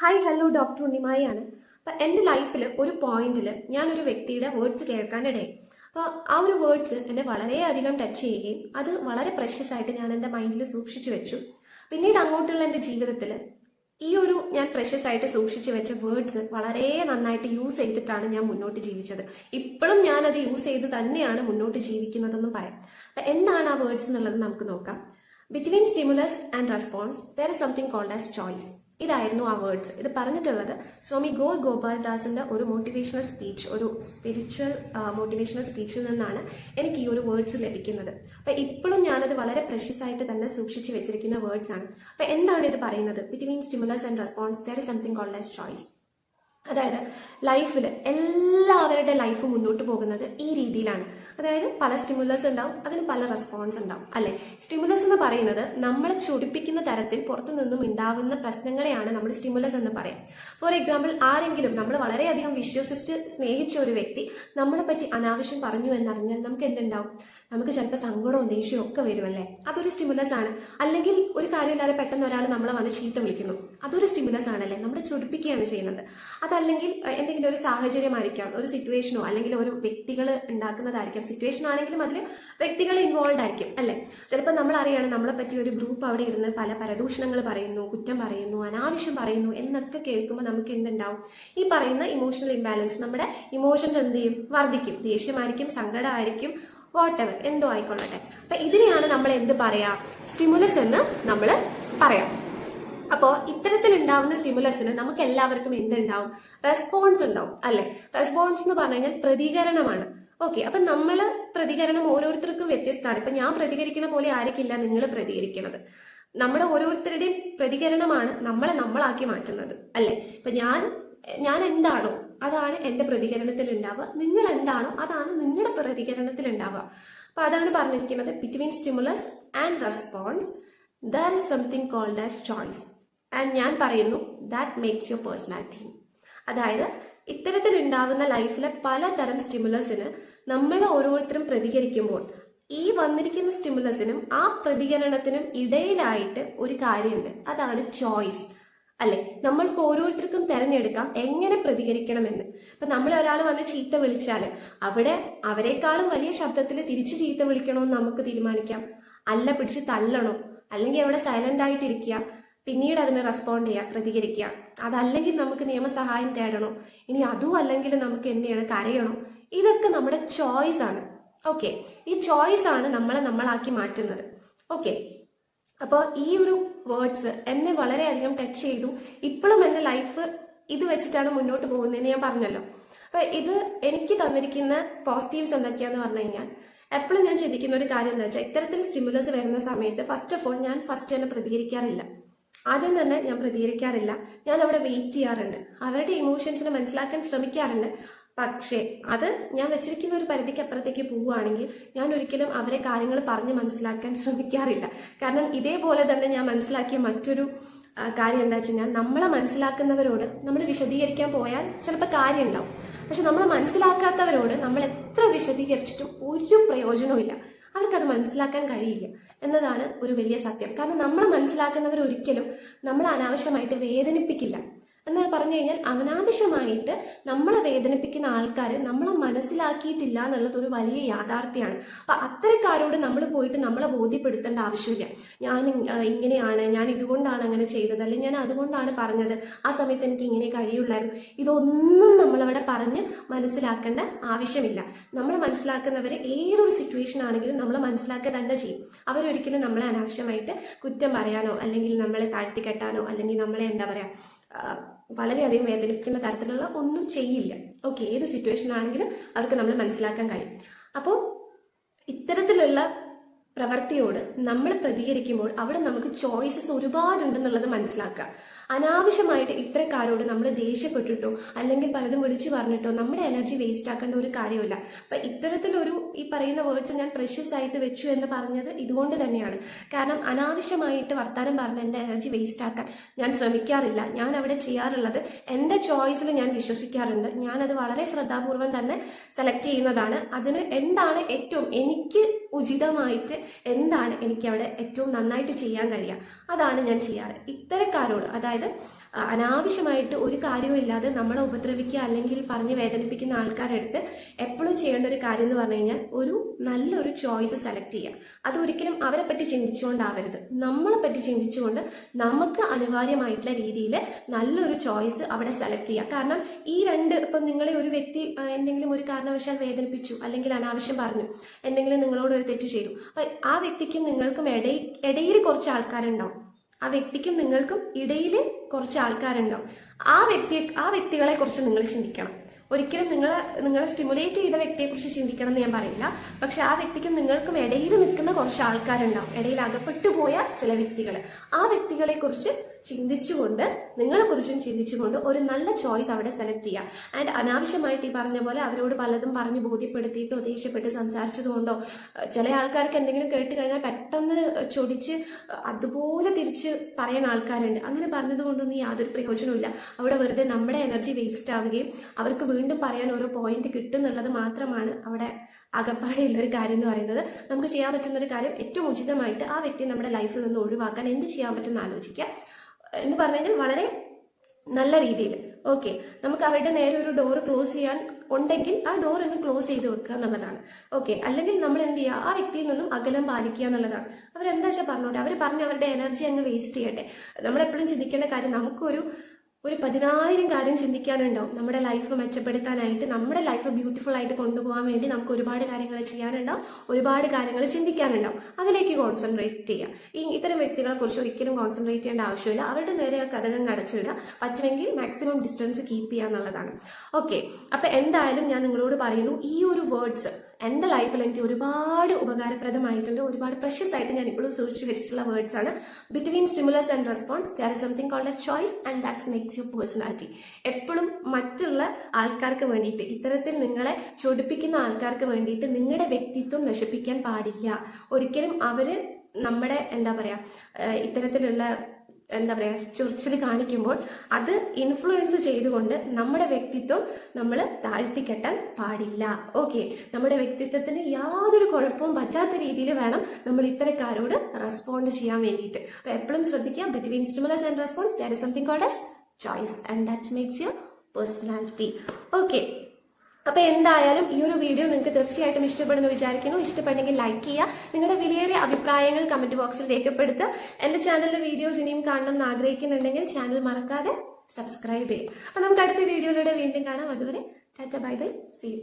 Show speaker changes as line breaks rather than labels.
Hi hello doctor ഉണ്ണിമായാണ്. അപ്പം എന്റെ ലൈഫിൽ ഒരു പോയിന്റിൽ ഞാനൊരു വ്യക്തിയുടെ വേർഡ്സ് കേൾക്കാനിടയായി അപ്പോൾ ആ ഒരു വേർഡ്സ് എന്നെ വളരെയധികം ടച്ച് ചെയ്യുകയും അത് വളരെ പ്രഷ്യസ് ആയിട്ട് ഞാൻ എന്റെ മൈൻഡിൽ സൂക്ഷിച്ചു വെച്ചു. പിന്നീട് അങ്ങോട്ടുള്ള എന്റെ ജീവിതത്തിൽ ഈ ഒരു ഞാൻ പ്രഷ്യസ് ആയിട്ട് സൂക്ഷിച്ചു വെച്ച വേർഡ്സ് വളരെ നന്നായിട്ട് യൂസ് ചെയ്തിട്ടാണ് ഞാൻ മുന്നോട്ട് ജീവിച്ചത്. ഇപ്പോഴും ഞാൻ അത് യൂസ് ചെയ്ത് തന്നെയാണ് മുന്നോട്ട് ജീവിക്കുന്നതെന്നും പറയാം. എന്താണ് ആ വേർഡ്സ് എന്നുള്ളത് നമുക്ക് നോക്കാം. Between stimulus and response there is something called as choice ഇതായിരുന്നു ആ വേർഡ്സ് ഇത് പറഞ്ഞിട്ടുള്ളത് സ്വാമി ഗോർ ഗോപാൽദാസിന്റെ ഒരു മോട്ടിവേഷണൽ സ്പീച്ച് ഒരു സ്പിരിച്വൽ മോട്ടിവേഷണൽ സ്പീച്ചിൽ നിന്നാണ് എനിക്ക് ഈ ഒരു വേർഡ്സ് ലഭിക്കുന്നത്. അപ്പൊ ഇപ്പോഴും ഞാനത് വളരെ പ്രഷ്യസ് ആയിട്ട് തന്നെ സൂക്ഷിച്ചു വെച്ചിരിക്കുന്ന വേർഡ്സ് ആണ്. അപ്പൊ എന്താണ് ഇത് പറയുന്നത്? Between stimulus and response there is something called as choice അതായത് ലൈഫിൽ എല്ലാവരുടെ ലൈഫ് മുന്നോട്ട് പോകുന്നത് ഈ രീതിയിലാണ്. അതായത് പല സ്റ്റിമുലസ് ഉണ്ടാവും അതിന് പല റെസ്പോൺസ് ഉണ്ടാവും അല്ലെ? സ്റ്റിമുലസ് എന്ന് പറയുന്നത് നമ്മളെ ചൊടിപ്പിക്കുന്ന തരത്തിൽ പുറത്തു നിന്നും ഉണ്ടാവുന്ന പ്രശ്നങ്ങളെയാണ് നമ്മൾ സ്റ്റിമുലസ് എന്ന് പറയാം. ഫോർ എക്സാമ്പിൾ ആരെങ്കിലും നമ്മൾ വളരെയധികം വിശ്വസിച്ച് സ്നേഹിച്ച ഒരു വ്യക്തി നമ്മളെ പറ്റി അനാവശ്യം പറഞ്ഞു എന്നറിഞ്ഞാൽ നമുക്ക് എന്തുണ്ടാവും? നമുക്ക് ചിലപ്പോൾ സങ്കടവും ദേഷ്യവും ഒക്കെ വരുമല്ലേ? അതൊരു സ്റ്റിമുലസ് ആണ്. അല്ലെങ്കിൽ ഒരു കാര്യമില്ലാതെ പെട്ടെന്ന് ഒരാൾ നമ്മളെ വന്ന് ചീത്ത വിളിക്കുന്നു. അതൊരു സ്റ്റിമുലസ് ആണല്ലേ? നമ്മളെ ചൊടിപ്പിക്കുകയാണ് ചെയ്യുന്നത്. അതല്ലെങ്കിൽ എന്തെങ്കിലും ഒരു സാഹചര്യമായിരിക്കാം ഒരു സിറ്റുവേഷനോ അല്ലെങ്കിൽ ഒരു വ്യക്തികൾ ഉണ്ടാക്കുന്നതായിരിക്കാം. സിറ്റുവേഷൻ ആണെങ്കിലും അതിൽ വ്യക്തികൾ ഇൻവോൾവ് ആയിരിക്കും അല്ലേ? ചിലപ്പോൾ നമ്മൾ അറിയാണ് നമ്മളെ പറ്റി ഒരു ഗ്രൂപ്പ് അവിടെ ഇരുന്ന് പല പരദൂഷണങ്ങൾ പറയുന്നു കുറ്റം പറയുന്നു അനാവശ്യം പറയുന്നു എന്നൊക്കെ കേൾക്കുമ്പോൾ നമുക്ക് എന്തുണ്ടാവും? ഈ പറയുന്ന ഇമോഷണൽ ഇംബാലൻസ് നമ്മുടെ ഇമോഷൻസ് എന്ത് ചെയ്യും? വർദ്ധിക്കും. ദേഷ്യമായിരിക്കും സങ്കടമായിരിക്കും വാട്ട് എവർ എന്തോ ആയിക്കൊള്ളട്ടെ. അപ്പൊ ഇതിനെയാണ് നമ്മൾ എന്ത് പറയാ? സ്റ്റിമുലസ് എന്ന് നമ്മൾ പറയാം. അപ്പോൾ ഇത്തരത്തിൽ ഉണ്ടാവുന്ന സ്റ്റിമുലസിന് നമുക്ക് എല്ലാവർക്കും എന്തുണ്ടാവും? റെസ്പോൺസ് ഉണ്ടാവും അല്ലെ? റെസ്പോൺസ് എന്ന് പറഞ്ഞു കഴിഞ്ഞാൽ പ്രതികരണമാണ്. ഓക്കെ അപ്പൊ നമ്മൾ പ്രതികരണം ഓരോരുത്തർക്കും വ്യത്യസ്തമാണ്. ഇപ്പൊ ഞാൻ പ്രതികരിക്കുന്ന പോലെ ആയിരിക്കില്ല നിങ്ങൾ പ്രതികരിക്കുന്നത് നമ്മുടെ ഓരോരുത്തരുടെയും പ്രതികരണമാണ് നമ്മളെ നമ്മളാക്കി മാറ്റുന്നത് അല്ലെ? ഇപ്പൊ ഞാൻ ഞാൻ എന്താണോ അതാണ് എന്റെ പ്രതികരണത്തിൽ ഉണ്ടാവുക നിങ്ങൾ എന്താണോ അതാണ് നിങ്ങളുടെ പ്രതികരണത്തിൽ ഉണ്ടാവുക അപ്പൊ അതാണ് പറഞ്ഞിരിക്കുന്നത് between stimulus and response there is something called as choice and ഞാൻ പറയുന്നു ദാറ്റ് മേക്സ് യുവർ പേഴ്സണാലിറ്റി അതായത് ഇത്തരത്തിൽ ഉണ്ടാവുന്ന ലൈഫിലെ പലതരം സ്റ്റിമുലസിന് നമ്മൾ ഓരോരുത്തരും പ്രതികരിക്കുമ്പോൾ ഈ വന്നിരിക്കുന്ന സ്റ്റിമുലസിനും ആ പ്രതികരണത്തിനും ഇടയിലായിട്ട് ഒരു കാര്യമുണ്ട്. അതാണ് ചോയ്സ് അല്ലെ? നമ്മൾക്ക് ഓരോരുത്തർക്കും തെരഞ്ഞെടുക്കാം. എങ്ങനെ പ്രതികരിക്കണമെന്ന്. ഇപ്പൊ നമ്മൾ ഒരാൾ വന്ന് ചീത്ത വിളിച്ചാൽ അവിടെ അവരെക്കാളും വലിയ ശബ്ദത്തിൽ തിരിച്ചു ചീത്ത വിളിക്കണമെന്ന് നമുക്ക് തീരുമാനിക്കാം. അല്ല പിടിച്ച് തള്ളണോ? അല്ലെങ്കിൽ അവിടെ സൈലന്റ് ആയിട്ടിരിക്കുക. പിന്നീട് അതിന് റെസ്പോണ്ട് ചെയ്യുക പ്രതികരിക്കുക. അതല്ലെങ്കിൽ നമുക്ക് നിയമസഹായം തേടണോ? ഇനി അതും അല്ലെങ്കിൽ നമുക്ക് എന്ത് ചെയ്യണം? കരയണോ? ഇതൊക്കെ നമ്മുടെ ചോയ്സ് ആണ്. ഓക്കെ ഈ ചോയ്സ് ആണ് നമ്മളെ നമ്മളാക്കി മാറ്റുന്നത്. ഓക്കെ അപ്പോൾ ഈ ഒരു വേർഡ്സ് എന്നെ വളരെയധികം ടച്ച് ചെയ്തു. ഇപ്പോഴും എന്റെ ലൈഫ് ഇത് വെച്ചിട്ടാണ് മുന്നോട്ട് പോകുന്നതെന്ന് ഞാൻ പറഞ്ഞല്ലോ. അപ്പൊ ഇത് എനിക്ക് തന്നിരിക്കുന്ന പോസിറ്റീവ്സ് എന്തൊക്കെയാന്ന് പറഞ്ഞു കഴിഞ്ഞാൽ എപ്പോഴും ഞാൻ ചിന്തിക്കുന്ന ഒരു കാര്യം എന്താ വെച്ചാൽ ഇത്തരത്തിൽ സ്റ്റിമുലസ് വരുന്ന സമയത്ത് ഫസ്റ്റ് ഓഫ് ഓൾ ഞാൻ ഫസ്റ്റ് തന്നെ പ്രതികരിക്കാറില്ല. ആദ്യം തന്നെ ഞാൻ പ്രതികരിക്കാറില്ല. ഞാൻ അവിടെ വെയിറ്റ് ചെയ്യാറുണ്ട്. അവരുടെ ഇമോഷൻസിനെ മനസ്സിലാക്കാൻ ശ്രമിക്കാറുണ്ട്. പക്ഷേ അത് ഞാൻ വെച്ചിരിക്കുന്ന ഒരു പരിധിക്ക് അപ്പുറത്തേക്ക് പോവുകയാണെങ്കിൽ ഞാൻ ഒരിക്കലും അവരെ കാര്യങ്ങൾ പറഞ്ഞ് മനസ്സിലാക്കാൻ ശ്രമിക്കാറില്ല. കാരണം ഇതേപോലെ തന്നെ ഞാൻ മനസ്സിലാക്കിയ മറ്റൊരു കാര്യം എന്താ വെച്ച് നമ്മളെ മനസ്സിലാക്കുന്നവരോട് നമ്മൾ വിശദീകരിക്കാൻ പോയാൽ ചിലപ്പോൾ കാര്യം ഉണ്ടാവും പക്ഷെ നമ്മൾ മനസ്സിലാക്കാത്തവരോട് നമ്മൾ എത്ര വിശദീകരിച്ചിട്ടും ഒരു പ്രയോജനവും അവർക്കത് മനസ്സിലാക്കാൻ കഴിയില്ല എന്നതാണ് ഒരു വലിയ സത്യം. കാരണം നമ്മൾ മനസ്സിലാക്കുന്നവർ ഒരിക്കലും നമ്മൾ അനാവശ്യമായിട്ട് വേദനിപ്പിക്കില്ല. എന്ന് പറഞ്ഞു കഴിഞ്ഞാൽ അവനാവശ്യമായിട്ട് നമ്മളെ വേദനിപ്പിക്കുന്ന ആൾക്കാർ നമ്മളെ മനസ്സിലാക്കിയിട്ടില്ല എന്നുള്ളത് ഒരു വലിയ യാഥാർത്ഥ്യമാണ്. അപ്പൊ അത്തരക്കാരോട് നമ്മൾ പോയിട്ട് നമ്മളെ ബോധ്യപ്പെടുത്തേണ്ട ആവശ്യമില്ല. ഞാൻ ഇങ്ങനെയാണ് ഞാൻ ഇതുകൊണ്ടാണ് അങ്ങനെ ചെയ്തത് അല്ലെങ്കിൽ ഞാൻ അതുകൊണ്ടാണ് പറഞ്ഞത് ആ സമയത്ത് എനിക്ക് ഇങ്ങനെ കഴിയുള്ളായിരുന്നു. ഇതൊന്നും നമ്മളവിടെ പറഞ്ഞ് മനസ്സിലാക്കേണ്ട ആവശ്യമില്ല. നമ്മൾ മനസ്സിലാക്കുന്നവരെ ഏതൊരു സിറ്റുവേഷൻ ആണെങ്കിലും നമ്മൾ മനസ്സിലാക്കുക തന്നെ ചെയ്യും. അവരൊരിക്കലും നമ്മളെ അനാവശ്യമായിട്ട് കുറ്റം പറയാനോ അല്ലെങ്കിൽ നമ്മളെ താഴ്ത്തിക്കെട്ടാനോ അല്ലെങ്കിൽ നമ്മളെ എന്താ പറയാ ആ, വളരെയധികം വേദനിപ്പിക്കുന്ന തരത്തിലുള്ള ഒന്നും ചെയ്യില്ല. ഓക്കെ ഏത് സിറ്റുവേഷൻ ആണെങ്കിലും അവർക്ക് നമ്മൾ മനസ്സിലാക്കാൻ കഴിയും. അപ്പോൾ ഇത്തരത്തിലുള്ള പ്രവൃത്തിയോട് നമ്മൾ പ്രതികരിക്കുമ്പോൾ അവിടെ നമുക്ക് ചോയ്സസ് ഒരുപാടുണ്ടെന്നുള്ളത് മനസ്സിലാക്കുക. അനാവശ്യമായിട്ട് ഇത്രക്കാരോട് നമ്മൾ ദേഷ്യപ്പെട്ടിട്ടോ അല്ലെങ്കിൽ പലതും വിളിച്ചു പറഞ്ഞിട്ടോ നമ്മുടെ എനർജി വേസ്റ്റ് ആക്കേണ്ട ഒരു കാര്യമില്ല. അപ്പൊ ഇത്തരത്തിലൊരു ഈ പറയുന്ന വേർഡ്സ് ഞാൻ പ്രഷ്യസ് ആയിട്ട് വെച്ചു എന്ന് പറഞ്ഞത് ഇതുകൊണ്ട് തന്നെയാണ്. കാരണം അനാവശ്യമായിട്ട് വർത്താനം പറഞ്ഞ് എന്റെ എനർജി വേസ്റ്റ് ആക്കാൻ ഞാൻ ശ്രമിക്കാറില്ല. ഞാൻ അവിടെ ചെയ്യാറുള്ളത് എന്റെ ചോയ്സിൽ ഞാൻ വിശ്വസിക്കാറുണ്ട്. ഞാനത് വളരെ ശ്രദ്ധാപൂർവം തന്നെ സെലക്ട് ചെയ്യുന്നതാണ്. അതിന് എന്താണ് ഏറ്റവും എനിക്ക് ഉചിതമായിട്ട് എന്താണ് എനിക്ക് അവിടെ ഏറ്റവും നന്നായിട്ട് ചെയ്യാൻ കഴിയുക? അതാണ് ഞാൻ ചെയ്യാറ്. ഇത്തരക്കാരോട് അതായത് അനാവശ്യമായിട്ട് ഒരു കാര്യവും ഇല്ലാതെ നമ്മളെ ഉപദ്രവിക്കുക അല്ലെങ്കിൽ പറഞ്ഞ് വേദനിപ്പിക്കുന്ന ആൾക്കാരെടുത്ത് എപ്പോഴും ചെയ്യേണ്ട ഒരു കാര്യം എന്ന് പറഞ്ഞു കഴിഞ്ഞാൽ ഒരു നല്ലൊരു ചോയ്സ് സെലക്ട് ചെയ്യുക. അത് ഒരിക്കലും അവരെ പറ്റി ചിന്തിച്ചുകൊണ്ടാവരുത്. നമ്മളെ പറ്റി ചിന്തിച്ചുകൊണ്ട് നമുക്ക് അനിവാര്യമായിട്ടുള്ള രീതിയിൽ നല്ലൊരു ചോയ്സ് അവിടെ സെലക്ട് ചെയ്യുക. കാരണം ഈ രണ്ട് ഇപ്പം നിങ്ങളെ ഒരു വ്യക്തി എന്തെങ്കിലും ഒരു കാരണവശാൽ വേദനിപ്പിച്ചു അല്ലെങ്കിൽ അനാവശ്യം പറഞ്ഞു എന്തെങ്കിലും നിങ്ങളോട് ഒരു തെറ്റ് ചെയ്തു ആ വ്യക്തിക്കും നിങ്ങൾക്കും ഇടയിൽ കുറച്ച് ആൾക്കാരുണ്ടാവും. ആ വ്യക്തിക്കും നിങ്ങൾക്കും ഇടയിൽ കുറച്ച് ആൾക്കാരുണ്ടാവും. ആ വ്യക്തിയെ ആ വ്യക്തികളെ കുറിച്ച് നിങ്ങൾ ചിന്തിക്കണം. ഒരിക്കലും നിങ്ങൾ നിങ്ങളെ സ്റ്റിമുലേറ്റ് ചെയ്ത വ്യക്തിയെക്കുറിച്ച് ചിന്തിക്കണം എന്ന് ഞാൻ പറയില്ല. പക്ഷെ ആ വ്യക്തിക്കും നിങ്ങൾക്കും ഇടയിൽ നിൽക്കുന്ന കുറച്ച് ആൾക്കാരുണ്ടാവും. ഇടയിൽ അകപ്പെട്ടു പോയ ചില വ്യക്തികൾ ആ വ്യക്തികളെ കുറിച്ച് ചിന്തിച്ചുകൊണ്ട് നിങ്ങളെ കുറിച്ചും ചിന്തിച്ചുകൊണ്ട് ഒരു നല്ല ചോയ്സ് അവിടെ സെലക്ട് ചെയ്യുക ആൻഡ് അനാവശ്യമായിട്ട് ഈ പറഞ്ഞ പോലെ അവരോട് പലതും പറഞ്ഞ് ബോധ്യപ്പെടുത്തിയിട്ടോ ദേഷ്യപ്പെട്ട് സംസാരിച്ചതുകൊണ്ടോ ചില ആൾക്കാർക്ക് എന്തെങ്കിലും കേട്ട് കഴിഞ്ഞാൽ പെട്ടെന്ന് ചൊടിച്ച് അതുപോലെ തിരിച്ച് പറയുന്ന ആൾക്കാരുണ്ട്. അങ്ങനെ പറഞ്ഞത് കൊണ്ടൊന്നും യാതൊരു പ്രയോജനമില്ല അവിടെ വെറുതെ നമ്മുടെ എനർജി വേസ്റ്റ് ആവുകയും അവർക്ക് വീണ്ടും പറയാൻ ഓരോ പോയിന്റ് കിട്ടുന്നുള്ളത് മാത്രമാണ് അവിടെ അകപ്പാടെയുള്ള ഒരു കാര്യം എന്ന് പറയുന്നത്. നമുക്ക് ചെയ്യാൻ പറ്റുന്ന ഒരു കാര്യം ഏറ്റവും ഉചിതമായിട്ട് ആ വ്യക്തി നമ്മുടെ ലൈഫിൽ നിന്ന് ഒഴിവാക്കാൻ എന്ത് ചെയ്യാൻ പറ്റുമെന്ന് ആലോചിക്കുക എന്ന് പറഞ്ഞാൽ വളരെ നല്ല രീതിയിൽ. ഓക്കെ നമുക്ക് അവരുടെ നേരെ ഒരു ഡോർ ക്ലോസ് ചെയ്യാൻ ഉണ്ടെങ്കിൽ ആ ഡോർ ഒന്ന് ക്ലോസ് ചെയ്ത് വെക്കുക എന്നുള്ളതാണ്. ഓക്കെ അല്ലെങ്കിൽ നമ്മൾ എന്ത് ചെയ്യുക? ആ വ്യക്തിയിൽ നിന്നും അകലം പാലിക്കുക എന്നുള്ളതാണ്. അവരെന്താ വെച്ചാൽ പറഞ്ഞോട്ടെ? അവർ പറഞ്ഞ് അവരുടെ എനർജി അങ്ങ് വേസ്റ്റ് ചെയ്യട്ടെ. നമ്മളെപ്പോഴും ചിന്തിക്കേണ്ട കാര്യം നമുക്കൊരു ഒരു പതിനായിരം കാര്യം ചിന്തിക്കാനുണ്ടാവും. നമ്മുടെ ലൈഫ് മെച്ചപ്പെടുത്താനായിട്ട് നമ്മുടെ ലൈഫ് ബ്യൂട്ടിഫുൾ ആയിട്ട് കൊണ്ടുപോകാൻ വേണ്ടി നമുക്ക് ഒരുപാട് കാര്യങ്ങൾ ചെയ്യാനുണ്ടാവും. ഒരുപാട് കാര്യങ്ങൾ ചിന്തിക്കാനുണ്ടാവും. അതിലേക്ക് കോൺസെൻട്രേറ്റ് ചെയ്യുക. ഈ ഇത്തരം വ്യക്തികളെ കുറിച്ച് ഒരിക്കലും കോൺസെൻട്രേറ്റ് ചെയ്യേണ്ട ആവശ്യമില്ല. അവരുടെ നേരെ കഥകം കടച്ചിടുക. പറ്റുമെങ്കിൽ മാക്സിമം ഡിസ്റ്റൻസ് കീപ്പ് ചെയ്യുക എന്നുള്ളതാണ്. ഓക്കെ അപ്പൊ എന്തായാലും ഞാൻ നിങ്ങളോട് പറയുന്നു ഈ ഒരു വേർഡ്സ് എന്റെ ലൈഫിൽ എനിക്ക് ഒരുപാട് ഉപകാരപ്രദമായിട്ടുണ്ട്. ഒരുപാട് പ്രഷ്യസ് ആയിട്ട് ഞാൻ ഇപ്പോഴും സൂക്ഷിച്ചു വെച്ചിട്ടുള്ള വേർഡ്സ് ആണ്. Between stimulus and response there is something called a choice and that's makes your personality എപ്പോഴും മറ്റുള്ള ആൾക്കാർക്ക് വേണ്ടിയിട്ട് ഇത്തരത്തിൽ നിങ്ങളെ ചൊടിപ്പിക്കുന്ന ആൾക്കാർക്ക് വേണ്ടിയിട്ട് നിങ്ങളുടെ വ്യക്തിത്വം നശിപ്പിക്കാൻ പാടില്ല. ഒരിക്കലും അവർ നമ്മുടെ എന്താ പറയാ ഏഹ് ഇത്തരത്തിലുള്ള എന്താ പറയുക ചൊറിച്ചിൽ കാണിക്കുമ്പോൾ അത് ഇൻഫ്ലുവൻസ് ചെയ്തുകൊണ്ട് നമ്മുടെ വ്യക്തിത്വം നമ്മൾ താഴ്ത്തിക്കെട്ടാൻ പാടില്ല. ഓക്കെ നമ്മുടെ വ്യക്തിത്വത്തിന് യാതൊരു കുഴപ്പവും പറ്റാത്ത രീതിയിൽ വേണം നമ്മൾ ഇത്തരക്കാരോട് റെസ്പോണ്ട് ചെയ്യാൻ വേണ്ടിയിട്ട്. അപ്പൊ എപ്പോഴും ശ്രദ്ധിക്കുക between stimulus and response there is something called as choice and that makes your personality okay അപ്പൊ എന്തായാലും ഈ ഒരു വീഡിയോ നിങ്ങൾക്ക് തീർച്ചയായിട്ടും ഇഷ്ടപ്പെടുന്നു വിചാരിക്കുന്നു. ഇഷ്ടപ്പെട്ടെങ്കിൽ ലൈക്ക് ചെയ്യുക. നിങ്ങളുടെ വിലയേറിയ അഭിപ്രായങ്ങൾ കമന്റ് ബോക്സിൽ രേഖപ്പെടുത്തുക. എന്റെ ചാനലിലെ വീഡിയോസ് ഇനിയും കാണണം എന്ന് ആഗ്രഹിക്കുന്നുണ്ടെങ്കിൽ ചാനൽ മറക്കാതെ സബ്സ്ക്രൈബ് ചെയ്യും അപ്പൊ നമുക്ക് അടുത്ത വീഡിയോയിലൂടെ വീണ്ടും കാണാം. അതുവരെ Tata bye bye see U